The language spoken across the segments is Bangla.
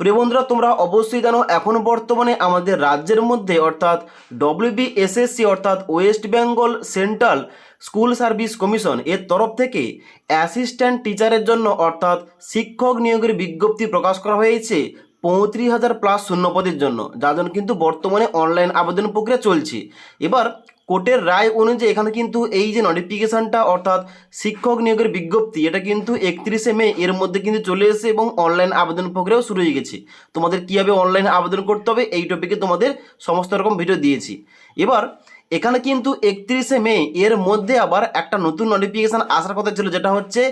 প্রিয় বন্ধুরা, তোমরা অবশ্যই জানো, এখন বর্তমানে আমাদের রাজ্যের মধ্যে অর্থাৎ ডব্লিউবিএসএসসি অর্থাৎ West Bengal central school service commission এর তরফ থেকে অ্যাসিস্ট্যান্ট টিচারের জন্য অর্থাৎ শিক্ষক নিয়োগের বিজ্ঞপ্তি প্রকাশ করা হয়েছে পঁয়ত্রিশ হাজার প্লাস শূন্যপদের জন্য, যার জন্য কিন্তু বর্তমানে অনলাইন আবেদন প্রক্রিয়া চলছে। এবার কোর্টের রায় অনুযায়ী এখানে কিন্তু এই যে নোটিফিকেশনটা অর্থাৎ শিক্ষক নিয়োগের বিজ্ঞপ্তি, এটা কিন্তু একত্রিশে মে, এর মধ্যে কিন্তু চলে এসেছে এবং অনলাইন আবেদন প্রক্রিয়াও শুরু হয়ে গেছে। তোমাদের কীভাবে অনলাইন আবেদন করতে হবে, এই টপিকে তোমাদের সমস্ত রকম ভিডিও দিয়েছি। এবার, এখানে কিন্তু একত্রিশে মে, এর মধ্যে আবার একটা নতুন নোটিফিকেশান আসার কথা ছিল, যেটা হচ্ছে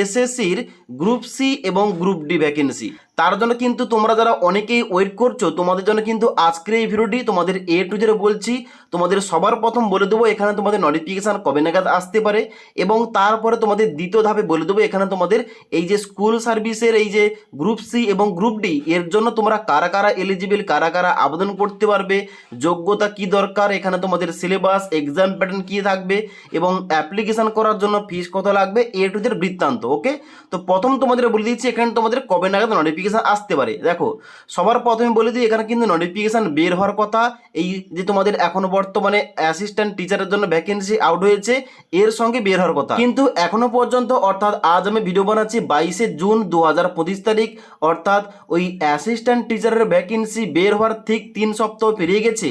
এসএসসির গ্রুপ সি এবং গ্রুপ ডি ভ্যাকেন্সি তার জন্য কিন্তু তোমরা যারা অনেকেই ওয়েট করছ, তোমাদের জন্য কিন্তু আজকের এই ভিডিওটি তোমাদের এ টু জেড বলছি। তোমাদের সবার প্রথম বলে দেবো, এখানে তোমাদের নোটিফিকেশান কবে নাগাদ আসতে পারে এবং তারপরে তোমাদের দ্বিতীয় ধাপে বলে দেবো, এখানে তোমাদের এই যে স্কুল সার্ভিসের এই যে গ্রুপ সি এবং গ্রুপ ডি এর জন্য তোমরা কারা কারা এলিজিবল কারা কারা আবেদন করতে পারবে, যোগ্যতা কি দরকার, এখানে তোমাদের সিলেবাস এক্সাম প্যাটার্ন কী থাকবে এবং অ্যাপ্লিকেশন করার জন্য ফিস কত লাগবে এ টু জেড বৃত্তান্ত ওকে তো প্রথম তোমাদের বলে দিচ্ছি, এখানে তোমাদের কবে নাগাদ নোটিফিকেশান আসতে পারে। দেখো সবার প্রথমে বলে দিই এখানে কিন্তু নোটিফিকেশান বের হওয়ার কথা এই যে তোমাদের এখনও বর্তমানে অ্যাসিস্ট্যান্ট টিচারের জন্য ভ্যাকেন্সি আউট হয়েছে, এর সঙ্গে বের হওয়ার কথা। কিন্তু এখনও পর্যন্ত, অর্থাৎ আজ আমি ভিডিও বানাচ্ছি বাইশে জুন দু হাজার পঁচিশ তারিখ, অর্থাৎ ওই অ্যাসিস্ট্যান্ট টিচারের ভ্যাকেন্সি বের হওয়ার ঠিক তিন সপ্তাহ পেরিয়ে গেছে।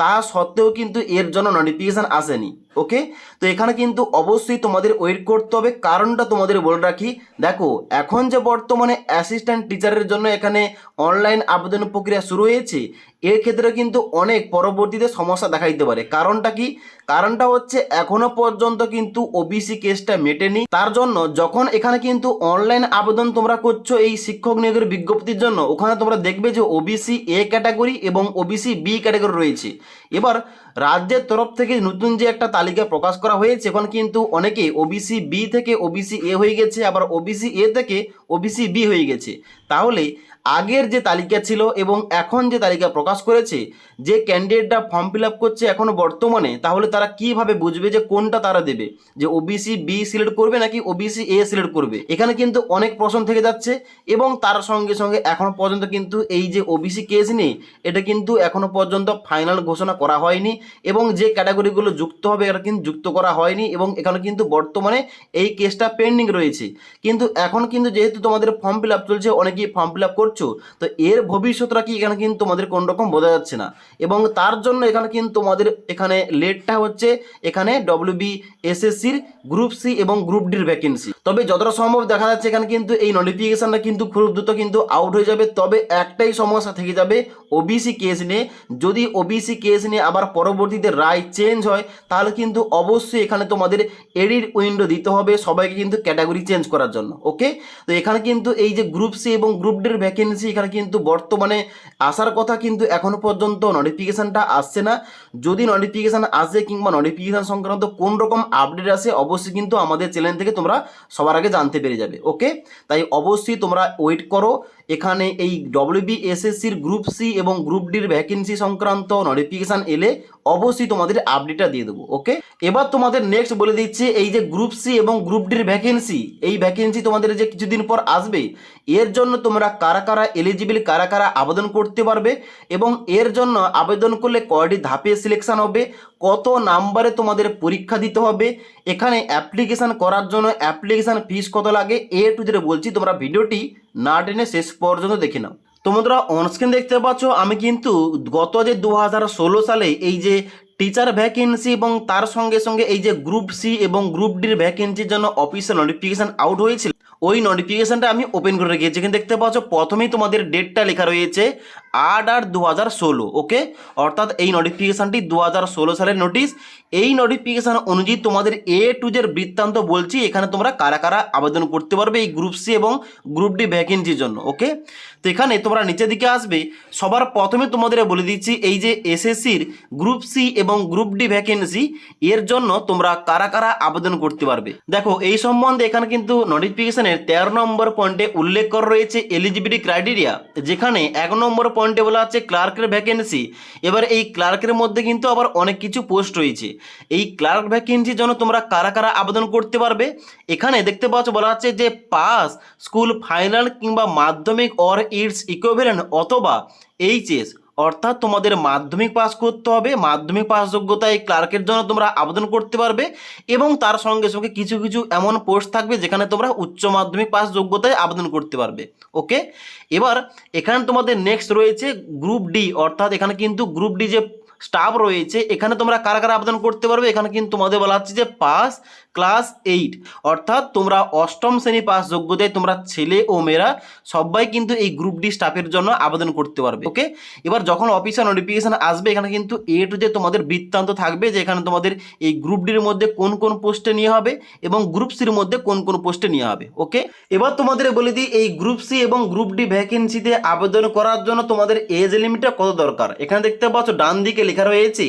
তা সত্ত্বেও কিন্তু এর জন্য নোটিফিকেশান আসেনি ওকে তো এখানে কিন্তু অবশ্যই তোমাদের ওয়েট করতে হবে, কারণটা তোমাদের বলে রাখি। দেখো, এখন যে বর্তমানে অ্যাসিস্ট্যান্ট টিচারের জন্য এখানে অনলাইন আবেদন প্রক্রিয়া শুরু হয়েছে এর ক্ষেত্রে কিন্তু অনেক পরবর্তীতে সমস্যা দেখা দিতে পারে। কারণটা কি? কারণটা হচ্ছে এখনও পর্যন্ত কিন্তু ওবিসি কেসটা মেটেনি। তার জন্য যখন এখানে কিন্তু অনলাইন আবেদন তোমরা করছ এই শিক্ষক নিয়োগের বিজ্ঞপ্তির জন্য, ওখানে তোমরা দেখবে যে ওবিসি এ ক্যাটাগরি এবং ওবিসি বি ক্যাটাগরি রয়েছে। এবার রাজ্যের তরফ থেকে নতুন যে একটা তালিকা প্রকাশ করা হয়েছে, এখন কিন্তু অনেকে ওবিসি বি থেকে ওবিসি এ হয়ে গেছে, আবার ওবিসি এ থেকে ওবিসি বি হয়ে গেছে। তাহলে আগের যে তালিকা ছিল এবং এখন যে তালিকা প্রকাশ করেছে, যে ক্যান্ডিডেটরা ফর্ম ফিল আপ করছে এখনও বর্তমানে, তাহলে তারা কীভাবে বুঝবে যে কোনটা তারা দেবে? যে ওবিসি বি সিলেক্ট করবে নাকি ওবিসি এ সিলেক্ট করবে? এখানে কিন্তু অনেক প্রশ্ন থেকে যাচ্ছে এবং তার সঙ্গে সঙ্গে এখনও পর্যন্ত কিন্তু এই যে ওবিসি কেস নিয়ে এটা কিন্তু এখনও পর্যন্ত ফাইনাল ঘোষণা করা হয়নি এবং যে ক্যাটাগরিগুলো যুক্ত হবে এটা কিন্তু যুক্ত করা হয়নি এবং এখানে কিন্তু বর্তমানে এই কেসটা পেন্ডিং রয়েছে। কিন্তু এখন কিন্তু যেহেতু তোমাদের ফর্ম ফিল আপ চলছে, অনেকেই ফর্ম ফিল আপ করছ তো এর ভবিষ্যৎটা কি এখানে কিন্তু তোমাদের কোন রকম বোঝা যাচ্ছে না। এবং তার জন্য এখানে কিন্তু তোমাদের এখানে লেটটা হচ্ছে এখানে ডব্লিউ বি এসএসসির গ্রুপ সি এবং গ্রুপ ডির ভ্যাকেন্সি তবে যতটা সম্ভব দেখা যাচ্ছে এখানে কিন্তু এই নোটিফিকেশনটা কিন্তু খুব দ্রুত কিন্তু আউট হয়ে যাবে। তবে একটাই সমস্যা থেকে যাবে ওবিসি কেস নিয়ে। যদি ওবিসি কেস নিয়ে আবার পরবর্তীতে রায় চেঞ্জ হয়, তাহলে কিন্তু অবশ্যই এখানে তোমাদের এডিট উইন্ডো দিতে হবে সবাইকে কিন্তু ক্যাটাগরি চেঞ্জ করার জন্য। ওকে তো এখানে কিন্তু এই যে গ্রুপ সি এবং গ্রুপ ডির ভ্যাকেন্সি এখানে কিন্তু বর্তমানে আসার কথা কিন্তু এখনও পর্যন্ত নোটিফিকেশানটা আসছে না। যদি নোটিফিকেশান আসে কিংবা নোটিফিকেশান সংক্রান্ত কোন রকম আপডেট আসে, অবশ্যই কিন্তু আমাদের চ্যানেল থেকে তোমরা সবার আগে জানতে পেরে যাবে ওকে তাই অবশ্যই তোমরা ওয়েট করো। এখানে এই ডব্লিউবিএসএসসির গ্রুপ সি এবং গ্রুপ ডির ভ্যাকেন্সি সংক্রান্ত নোটিফিকেশান এলে অবশ্যই তোমাদের আপডেটটা দিয়ে দেবো ওকে এবার তোমাদের নেক্সট বলে দিচ্ছি, এই যে গ্রুপ সি এবং গ্রুপ ডির ভ্যাকেন্সি এই ভ্যাকেন্সি তোমাদের যে কিছুদিন পর আসবে, এর জন্য তোমরা কারা কারা এলিজিবল কারা কারা আবেদন করতে পারবে এবং এর জন্য আবেদন করলে কয়টি ধাপে সিলেকশান হবে, কত নাম্বারে তোমাদের পরীক্ষা দিতে হবে, এখানে অ্যাপ্লিকেশান করার জন্য অ্যাপ্লিকেশান ফিস কত লাগে এ টু জেড বলছি, তোমরা ভিডিওটি না টেনে শেষ পর্যন্ত দেখে নাও। তোমরা অনস্ক্রিন দেখতে পাচ্ছ, আমি কিন্তু গত যে দু হাজার ষোলো সালে এই যে টিচার ভ্যাকেন্সি এবং তার সঙ্গে সঙ্গে এই যে গ্রুপ সি এবং গ্রুপ ডির ভ্যাকেন্সির জন্য অফিসিয়াল নোটিফিকেশান আউট হয়েছিল। ওই নোটিফিকেশানটা আমি ওপেন করে রেখেছি। এখানে দেখতে পাচ্ছ, প্রথমেই তোমাদের ডেটটা লেখা রয়েছে। আট আট দু হাজার ষোলো, ওকে? অর্থাৎ এই নোটিফিকেশানটি দু হাজার ষোলো সালের নোটিশ এই নোটিফিকেশান অনুযায়ী তোমাদের এ টু জের বৃত্তান্ত বলছি, এখানে তোমরা কারা কারা আবেদন করতে পারবে এই গ্রুপ সি এবং গ্রুপ ডি ভ্যাকেন্সির জন্য, ওকে? তো এখানে তোমরা নিচের দিকে আসবে, সবার প্রথমে তোমাদের বলে দিচ্ছি এই যে এসএসসির গ্রুপ সি এবং গ্রুপ ডি ভ্যাকেন্সি এর জন্য তোমরা কারা কারা আবেদন করতে পারবে। দেখো, এই সম্বন্ধে এখানে কিন্তু নোটিফিকেশানের তেরো নম্বর পয়েন্টে উল্লেখ করা রয়েছে এলিজিবিলিটি ক্রাইটেরিয়া, যেখানে এক নম্বর পয়েন্টে বলা আছে ক্লার্কের ভ্যাকেন্সি এবার এই ক্লার্কের মধ্যে কিন্তু আবার অনেক কিছু পোস্ট রয়েছে। এই ক্লার্ক ভ্যাকেন্সির জন্য তোমরা কারা কারা আবেদন করতে পারবে? এখানে দেখতে পাচ্ছ বলা আছে যে পাস স্কুল ফাইনাল কিংবা মাধ্যমিক অর ইটস ইকুইভ্যালেন্ট অথবা এইচএস অর্থাৎ তোমাদের মাধ্যমিক পাস করতে হবে। মাধ্যমিক পাস যোগ্যতায় ক্লার্কের জন্য তোমরা আবেদন করতে পারবে এবং তার সঙ্গে সঙ্গে কিছু কিছু এমন পোস্ট থাকবে যেখানে তোমরা উচ্চ মাধ্যমিক পাস যোগ্যতায় আবেদন করতে পারবে। ওকে এবার এখানে তোমাদের নেক্সট রয়েছে গ্রুপ ডি অর্থাৎ এখানে কিন্তু গ্রুপ ডি যে স্টাফ রয়েছে, এখানে তোমরা কারা কারা আবেদন করতে পারবে? এখানে কিন্তু তোমাদের বলা হচ্ছে যে পাস ক্লাস এইট। অর্থাৎ তোমরা অষ্টম শ্রেণি পাস যোগ্যতায় তোমরা ছেলে ও মেয়েরা সবাই কিন্তু এই গ্রুপ ডি স্টাফের জন্য আবেদন করতে পারবে, ওকে? এবার যখন অফিসিয়াল নোটিফিকেশন আসবে, এখানে কিন্তু এ টু যে তোমাদের বৃত্তান্ত থাকবে যে এখানে তোমাদের এই গ্রুপ ডির মধ্যে কোন কোন পোস্টে নিয়ে হবে এবং গ্রুপ সির মধ্যে কোন কোন পোস্টে নিয়ে হবে, ওকে? এবার তোমাদের বলে দিই, এই গ্রুপ সি এবং গ্রুপ ডি ভ্যাকেন্সিতে আবেদন করার জন্য তোমাদের এজ লিমিটটা কত দরকার? এখানে দেখতে পাচ্ছ ডান দিকে লেখা রয়েছে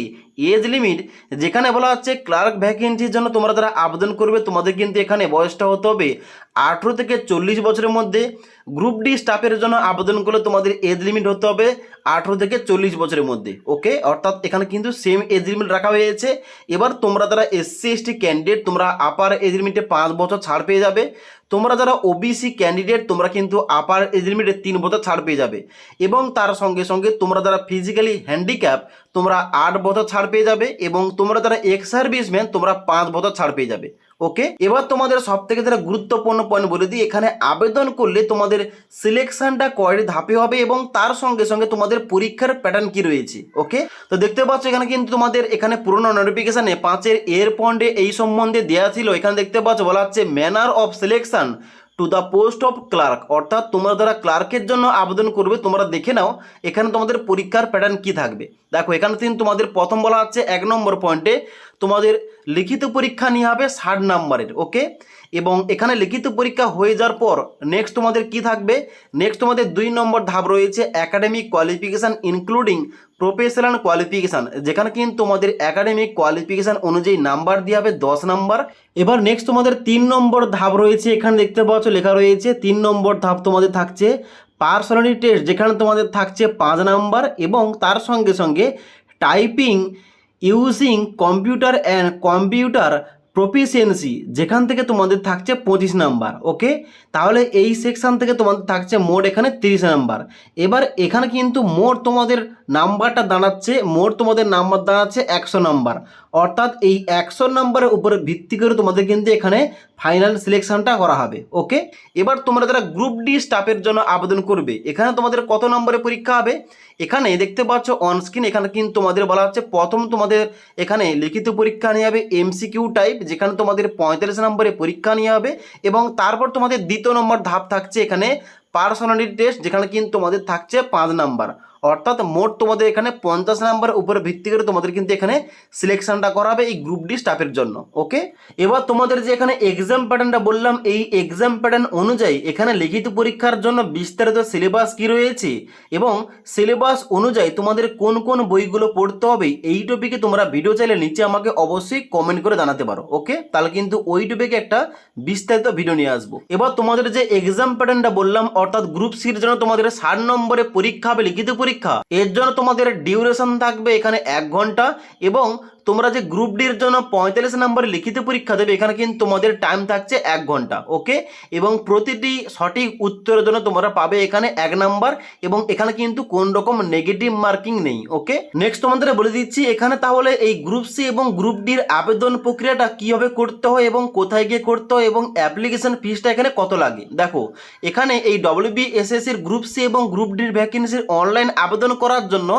এজ লিমিট যেখানে বলা হচ্ছে ক্লার্ক ভ্যাকেন্সির জন্য তোমরা যারা আবেদন করবে, তোমাদের কিন্তু এখানে বয়সটা হতে হবে। আঠেরো থেকে চল্লিশ বছরের মধ্যে গ্রুপ ডি স্টাফের জন্য আবেদন করলে তোমাদের এজ লিমিট হতে হবে আঠেরো থেকে চল্লিশ বছরের মধ্যে ওকে অর্থাৎ এখানে কিন্তু সেম এজ লিমিট রাখা হয়েছে। এবার তোমরা যারা এসসি এসটি ক্যান্ডিডেট তোমরা আপার এজ লিমিটে পাঁচ বছর ছাড় পেয়ে যাবে। তোমরা যারা ওবিসি ক্যান্ডিডেট তোমরা কিন্তু আপার এজ লিমিটে তিন বছর ছাড় পেয়ে যাবে। এবং তার সঙ্গে সঙ্গে তোমরা যারা ফিজিক্যালি হ্যান্ডিক্যাপ তোমরা আট বছর ছাড় পেয়ে যাবে। এবং তোমরা যারা এক্স সার্ভিসম্যান তোমরা পাঁচ বছর ছাড় পেয়ে যাবে। ওকে এবার তোমাদের সব থেকে যারা গুরুত্বপূর্ণ পয়েন্ট বলে দিই, এখানে আবেদন করলে তোমাদের সিলেকশনটা কয়টি ধাপে হবে এবং তার সঙ্গে সঙ্গে তোমাদের পরীক্ষার প্যাটার্ন কি রয়েছে ওকে তো দেখতে পাচ্ছ এখানে কিন্তু তোমাদের এখানে পুরোনো নোটিফিকেশানে পাঁচের এর পয়েন্টে এই সম্বন্ধে দেওয়া ছিল। এখানে দেখতে পাচ্ছ বলা হচ্ছে manner of selection to the post of clerk অর্থাৎ তোমরা যারা ক্লার্কের জন্য আবেদন করবে তোমরা দেখে নাও, এখানে তোমাদের পরীক্ষার প্যাটার্ন কি থাকবে। দেখো, এখানে কিন্তু তোমাদের প্রথম বলা হচ্ছে এক নম্বর পয়েন্টে তোমাদের লিখিত পরীক্ষা নিয়ে হবে ষাট নাম্বারের ওকে এবং এখানে লিখিত পরীক্ষা হয়ে যাওয়ার পর নেক্সট তোমাদের কি থাকবে? নেক্সট তোমাদের দুই নম্বর ধাপ রয়েছে academic qualification including professional qualification যেখানে কিন্তু তোমাদের একাডেমিক কোয়ালিফিকেশান অনুযায়ী নাম্বার দিয়ে হবে দশ নাম্বার। এবার নেক্সট তোমাদের তিন নম্বর ধাপ রয়েছে, এখানে দেখতে পাচ্ছ লেখা রয়েছে, তিন নম্বর ধাপ তোমাদের থাকছে পার্সোনালিটি টেস্ট যেখানে তোমাদের থাকছে পাঁচ নাম্বার এবং তার সঙ্গে সঙ্গে typing using computer and computer proficiency যেখান থেকে তোমাদের থাকছে পঁচিশ নাম্বার ওকে তাহলে এই সেকশন থেকে তোমাদের থাকছে মোট এখানে তিরিশ নাম্বার। এবার এখানে কিন্তু মোট তোমাদের নাম্বারটা দাঁড়াচ্ছে, মোট তোমাদের নাম্বার দাঁড়াচ্ছে একশো নাম্বার। অর্থাৎ এই একশো নাম্বারের উপরে ভিত্তি করে তোমাদের কিন্তু এখানে ফাইনাল সিলেকশনটা করা হবে ওকে এবার তোমরা যারা গ্রুপ ডি স্টাফের জন্য আবেদন করবে, এখানে তোমাদের কত নম্বরে পরীক্ষা হবে? এখানে দেখতে পাচ্ছ অনস্ক্রিন এখানে কিন্তু তোমাদের বলা হচ্ছে, প্রথম তোমাদের এখানে লিখিত পরীক্ষা নিয়ে হবে এমসিকিউ টাইপ যেখানে তোমাদের পঁয়তাল্লিশ নম্বরে পরীক্ষা নিয়ে হবে, এবং তারপর তোমাদের দ্বিতীয় নম্বর ধাপ থাকছে এখানে পার্সোনালিটি টেস্ট যেখানে কিন্তু তোমাদের থাকছে পাঁচ নাম্বার। অর্থাৎ মোট তোমাদের এখানে পঞ্চাশ নাম্বারের উপরে ভিত্তি করে তোমাদের কিন্তু এখানে সিলেকশনটা করা হবে এই গ্রুপ ডি স্টাফের জন্য ওকে এবার তোমাদের যে এখানে এক্সাম প্যাটার্নটা বললাম, এই এক্সাম প্যাটার্ন অনুযায়ী এখানে লিখিত পরীক্ষার জন্য বিস্তারিত সিলেবাস কি রয়েছে এবং সিলেবাস অনুযায়ী তোমাদের কোন কোন বইগুলো পড়তে হবে, এই টপিকে তোমরা ভিডিও চাইলে নিচে আমাকে অবশ্যই কমেন্ট করে জানাতে পারো ওকে তাহলে কিন্তু ওই টপিকে একটা বিস্তারিত ভিডিও নিয়ে আসব। এবার তোমাদের যে এক্সাম প্যাটার্নটা বললাম, অর্থাৎ গ্রুপ সির জন্য তোমাদের ষাট নম্বরে পরীক্ষা হবে, লিখিত পরীক্ষা এর জন্য তোমাদের ডিউরেশন থাকবে এখানে এক ঘণ্টা এবং তোমরা যে গ্রুপ ডির জন্য পঁয়তাল্লিশ নম্বরে লিখিত পরীক্ষা দেবে, এখানে কিন্তু তোমাদের টাইম থাকছে এক ঘণ্টা ওকে এবং প্রতিটি সঠিক উত্তরের জন্য তোমরা পাবে এখানে এক নাম্বার এবং এখানে কিন্তু কোন রকম নেগেটিভ মার্কিং নেই ওকে নেক্সট তোমাদের বলে দিচ্ছি, এখানে তাহলে এই গ্রুপ সি এবং গ্রুপ ডির আবেদন প্রক্রিয়াটা কীভাবে করতে হয় এবং কোথায় গিয়ে করতে হয় এবং অ্যাপ্লিকেশন ফিসটা এখানে কত লাগে? দেখো, এখানে এই ডব্লিউবি এসএসসির গ্রুপ সি এবং গ্রুপ ডির ভ্যাকেন্সির অনলাইন আবেদন করার জন্য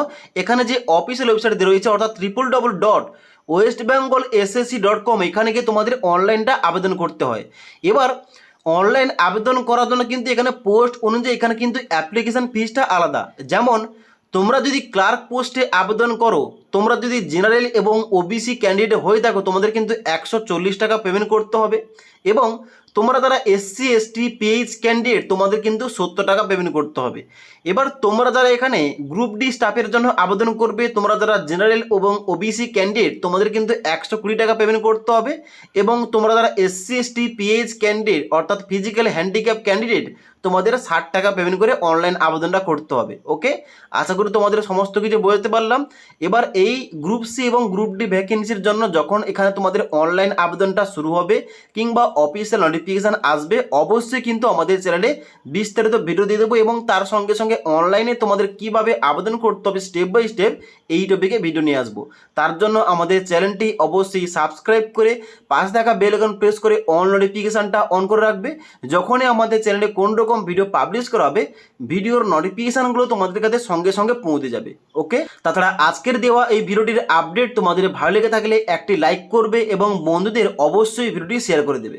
এখানে যে অফিসিয়াল ওয়েবসাইট রয়েছে, অর্থাৎ triple double dot West Bengal SSC dot com, এখানে গিয়ে তোমাদের অনলাইনটা আবেদন করতে হয়। এবার, অনলাইন আবেদন করার জন্য কিন্তু এখানে পোস্ট অনুযায়ী এখানে কিন্তু অ্যাপ্লিকেশান ফিজটা আলাদা। যেমন, তোমরা যদি ক্লার্ক পোস্টে আবেদন করো, তোমরা যদি জেনারেল এবং ওবিসি ক্যান্ডিডেট হয়ে থাকো, তোমাদের কিন্তু একশো চল্লিশ টাকা পেমেন্ট করতে হবে। এবং তোমরা যারা এসসি এসটি পিএইচ ক্যান্ডিডেট তোমাদের কিন্তু সত্তর টাকা পেমেন্ট করতে হবে। এবার তোমরা যারা এখানে গ্রুপ ডি স্টাফের জন্য আবেদন করবে, তোমরা যারা জেনারেল এবং ওবিসি ক্যান্ডিডেট তোমাদের কিন্তু একশো কুড়ি টাকা পেমেন্ট করতে হবে। এবং তোমরা যারা এসসি এসটি পিএইচ ক্যান্ডিডেট অর্থাৎ ফিজিক্যাল হ্যান্ডিক্যাপ ক্যান্ডিডেট তোমাদের ষাট টাকা পেমেন্ট করে অনলাইন আবেদনটা করতে হবে ওকে আশা করি তোমাদের সমস্ত কিছু বোঝাতে পারলাম। এবার এই গ্রুপ সি এবং গ্রুপ ডি ভ্যাকেন্সির জন্য যখন এখানে তোমাদের অনলাইন আবেদনটা শুরু হবে কিংবা অফিসিয়াল নোটিফিকেশান আসবে, অবশ্যই কিন্তু আমাদের চ্যানেলে বিস্তারিত ভিডিও দিয়ে দেবো এবং তার সঙ্গে সঙ্গে অনলাইনে তোমাদের কীভাবে আবেদন করতে হবে স্টেপ বাই স্টেপ এই টপিকে ভিডিও নিয়ে আসব। তার জন্য আমাদের চ্যানেলটি অবশ্যই সাবস্ক্রাইব করে পাশে থাকা বেল আইকন প্রেস করে অন নোটিফিকেশানটা অন করে রাখবে। যখনই আমাদের চ্যানেলে কোন রকম ভিডিও পাবলিশ করা হবে ভিডিওর নোটিফিকেশানগুলো তোমাদের কাছে সঙ্গে সঙ্গে পৌঁছে যাবে ওকে তাছাড়া আজকের দেওয়া এই ভিডিওটির আপডেট তোমাদের ভালো লেগে থাকলে একটি লাইক করবে এবং বন্ধুদের অবশ্যই ভিডিওটি শেয়ার করে দেবে।